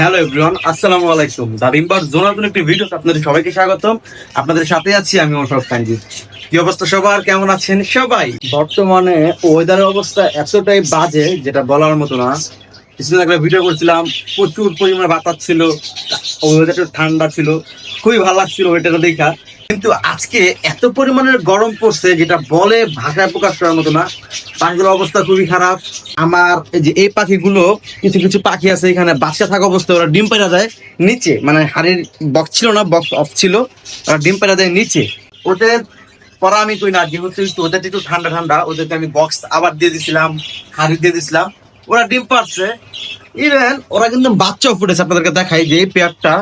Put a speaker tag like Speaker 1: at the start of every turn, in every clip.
Speaker 1: Hello everyone আসসালামু আলাইকুম। দারিমবার জোনাতুন একটি ভিডিওতে আপনাদের সবাইকে স্বাগতম। আপনাদের সাথে আছি আমি অশোক কাঞ্জি কি অবস্থা সবার? কেমন আছেন সবাই? বর্তমানে ওয়েদারের অবস্থা এতটাই বাজে, যেটা বলার মতো না। কিছুদিন আগে ভিডিও করছিলাম, প্রচুর পরিমাণে বাতাস ছিল ওয়েদারটা ঠান্ডা ছিল। খুবই ভালো লাগছিল ওয়েদারটা দেখা। কিন্তু আজকে এত পরিমাণের গরম পড়ছে যেটা বলে ভাষায় প্রকাশ করার মতো না। পাখিগুলোর অবস্থা খুবই খারাপ। আমার এই যে এই পাখিগুলো, কিছু কিছু পাখি আছে এখানে বাচ্চা থাকা অবস্থায় ওরা ডিম পেড়া যায় নিচে। মানে হাড়ির বক্স ছিল না বক্স অফ ছিল। ওরা ডিম পেড়া যায় নিচে। ওদের পরে আমি কই না, যেহেতু ওদের একটু ঠান্ডা ঠান্ডা, ওদেরকে আমি বক্স আবার দিয়ে দিছিলাম, হাড়ি দিয়ে দিছিলাম। ওরা ডিম পারছে ইভেন ওরা কিন্তু বাচ্চাও ফুটেছে, আপনাদেরকে দেখাই যে এই পেয়ারটা।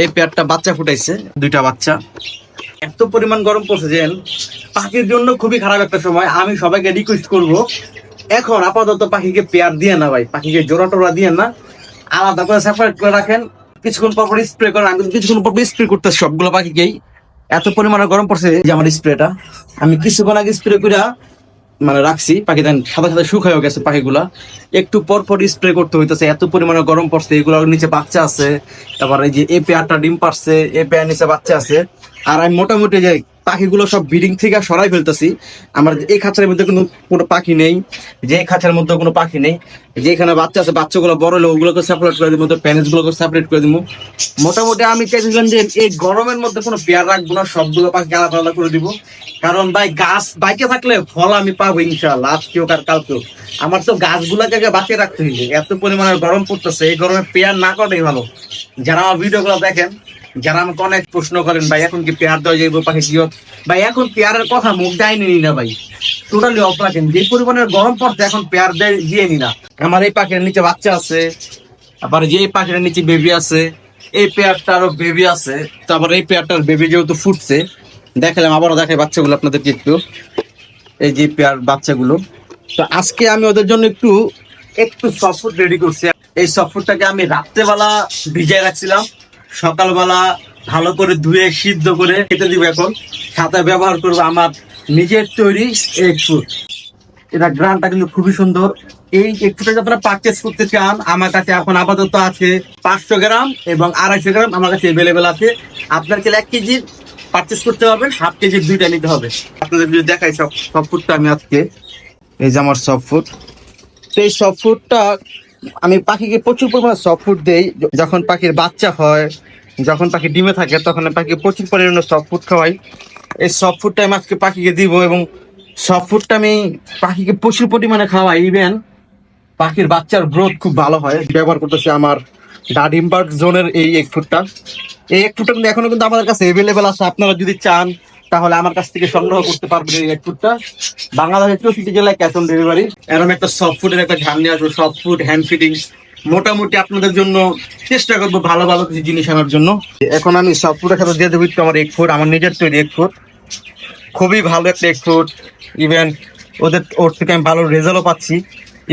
Speaker 1: এই পেয়ারটা বাচ্চা ফুটাইছে। দুইটা বাচ্চা। এত পরিমাণ গরম পড়ছে যে, পাখির জন্য খুবই খারাপ একটা সময়। আমি সবাইকে রিকোয়েস্ট করব, এখন আপাতত পাখিকে পেয়ার দিয়ে না ভাই। পাখিকে জোড়া টোড়া দিয়ে না। আলাদা করে সেপারেট করে রাখেন। কিছুক্ষণ পর পর স্প্রে করেন। আমি কিছুক্ষণ পর স্প্রে করতে সবগুলো পাখিকেই। এত পরিমাণে গরম পড়ছে যে, আমার স্প্রেটা আমি কিছুক্ষণ আগে স্প্রে করে মানে রাখছি, পাখি দেন সাদা সাদা শুকায়ও গেছে পাখিগুলা। একটু পর পর স্প্রে করতে হইতেছে, এত পরিমাণে গরম পড়ছে, এগুলোর নিচে বাচ্চা আছে, তারপর এই যে এ পেয়ারটা ডিম পারছে এ পেয়ার নিচে বাচ্চা আছে। আর আমি মোটামুটি যে পাখিগুলো সব ব্রিডিং থেকে সরাই ফেলতেছি। আমার এই খাঁচার মধ্যে কোনো কোনো পাখি নেই, যে খাঁচার মধ্যে কোনো পাখি নেই। যে এখানে বাচ্চা আছে, বাচ্চাগুলো বড় হলে ওগুলোকে সেপারেট করে দিব প্যানেজ গুলোকে সেপারেট করে দিব। মোটামুটি আমি চাইছিলাম যে এই গরমের মধ্যে কোনো পেয়ার রাখব না, সবগুলো পাখি আলাদা আলাদা করে দিব। কারণ ভাই, গাছ বাইকে থাকলে ফল আমি পাবো ইনশাল্লাহ আজকেও আর কালকেও। আমার তো গাছগুলোকে বাঁচিয়ে রাখতে হইবে, এত পরিমাণে গরম পড়তেছে, এই গরমে পেয়ার না করাই ভালো। যারা আমার ভিডিও গুলো দেখেন যারা আমাকে অনেক প্রশ্ন করেন, ভাই, এখন কি পেয়ার দেওয়া যাইব পাখি হোক? ভাই, এখন পেয়ারের কথা মুখ দেয়নি না ভাই। টোটালি অফ রাখেন যে পরিমাণের গরম পড়ছে, এখন পেয়ার দেয় দিয়ে নি না। আমার এই পাখির নিচে বাচ্চা আছে, আবার যে এই পাখির নিচে বেবি আছে, এই পেয়ারটারও বেবি আছে। তারপর এই পেয়ারটার বেবি যেহেতু ফুটছে, দেখালাম, আবারও দেখাই বাচ্চাগুলো আপনাদেরকে একটু। এই যে পেয়ার বাচ্চাগুলো। তো আজকে আমি ওদের জন্য একটু একটু সফট রেডি করছি। এই সফটটাকে আমি রাত্রেবেলা ভিজায় রাখছিলাম। সকালবেলা ভালো করে ধুয়ে, সিদ্ধ করে খেতে দিব এখন। সাথে ব্যবহার করব আমার নিজের তৈরি এগ ফুড এটা গ্রানটা কিন্তু খুবই সুন্দর। এই যদি আপনারা পারচেস করতে চান, আমার কাছে এখন আপাতত আছে পাঁচশো গ্রাম এবং আড়াইশো গ্রাম আমার কাছে এভেলেবেল আছে। আপনার কাছে এক কেজি পারচেস করতে পারবেন, হাফ কেজির দুইটা নিতে হবে। আপনাদের যদি দেখাই সব সব ফুডটা আমি আজকে। এই যে আমার সব ফুড তো এই সব ফুডটা আমি পাখিকে প্রচুর পরিমাণে সফট দেই। যখন পাখির বাচ্চা হয়, যখন পাখি ডিমে থাকে, তখন পাখিকে প্রচুর পরিমাণে সফট ফুড খাওয়াই। এই সফট ফুডটা আমি আজকে পাখিকে দিব এবং সফট ফুডটা আমি পাখিকে প্রচুর পরিমাণে খাওয়াই। ইভেন পাখির বাচ্চার গ্রোথ খুব ভালো হয়। ব্যবহার করতেছি আমার ডাডিমবার্গ জোনের এই এক ফুডটা এই এক ফুডটা কিন্তু এখনও কিন্তু আমাদের কাছে অ্যাভেলেবেল আছে। আপনারা যদি চান তাহলে আমার কাছ থেকে সংগ্রহ করতে পারবেন এই ফুডটা বাংলাদেশের চৌষট্টি জেলায় ক্যাশ অন ডেলিভারি এরকম একটা সফট ফুডের একটা ঝাল নিয়ে আসব সফট ফুড হ্যান্ড ফিটিংস মোটামুটি আপনাদের জন্য চেষ্টা করব ভালো ভালো কিছু জিনিস আনার জন্য। এখন আমি সফট ফুডের সাথে দিয়ে দেবো আমার এক ফুড আমার নিজের তৈরি এক ফুড খুবই ভালো একটা এক ফুড ইভেন ওদের, ওর থেকে আমি ভালো রেজাল্টও পাচ্ছি।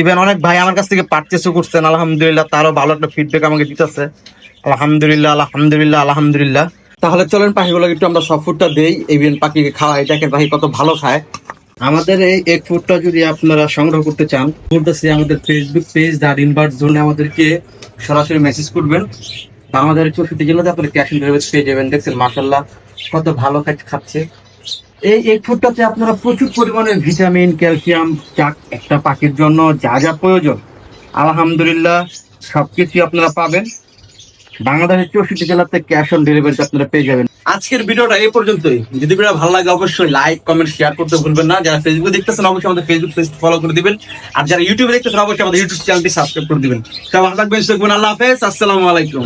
Speaker 1: ইভেন অনেক ভাই আমার কাছ থেকে পারচেসও করছেন, আলহামদুলিল্লাহ, তারও ভালো একটা ফিডব্যাক আমাকে দিতেছে। আলহামদুলিল্লাহ আলহামদুলিল্লাহ আলহামদুলিল্লাহ। তাহলে চলেন পাখিগুলোকে একটু আমরা সব ফুডটা দেই ইভেন পাখিকে খাওয়াই। দেখেন পাখি কত ভালো খায়। আমাদের এই এগ ফুডটা যদি আপনারা সংগ্রহ করতে চান, বলতেছি আমাদের ফেসবুক পেজ দ্য ইনভার্ট জোনে আমাদেরকে সরাসরি মেসেজ করবেন। আমাদের চৌষট্টি জেলাতে আপনারা ক্যাশ অন ডেলিভারি পেয়ে যাবেন। দেখছেন মাসাল্লাহ কত ভালো খাচ্ছে খাচ্ছে। এই এগ ফুডটাতে আপনারা প্রচুর পরিমাণে ভিটামিন ক্যালসিয়াম যা একটা পাখির জন্য যা যা প্রয়োজন, আলহামদুলিল্লাহ সবকিছু আপনারা পাবেন। বাংলাদেশের চৌষট্টি জেলাতে ক্যাশ অন ডেলিভারি আপনারা পেয়ে যাবেন। আজকের ভিডিওটা এই পর্যন্তই। যদি ভিডিও ভালো লাগে, অবশ্যই লাইক কমেন্ট শেয়ার করতে ভুলবেন না। যারা ফেসবুকে দেখতেছেন, অবশ্যই আমাদের ফেসবুক পেজ ফলো করে দিবেন। আর যারা ইউটিউবে দেখতেছেন, অবশ্যই আমাদের ইউটিউব চ্যানেলটি সাবস্ক্রাইব করে দিবেন। সবাই ভালো থাকবেন। আল্লাহ হাফেজ। আসসালামু আলাইকুম।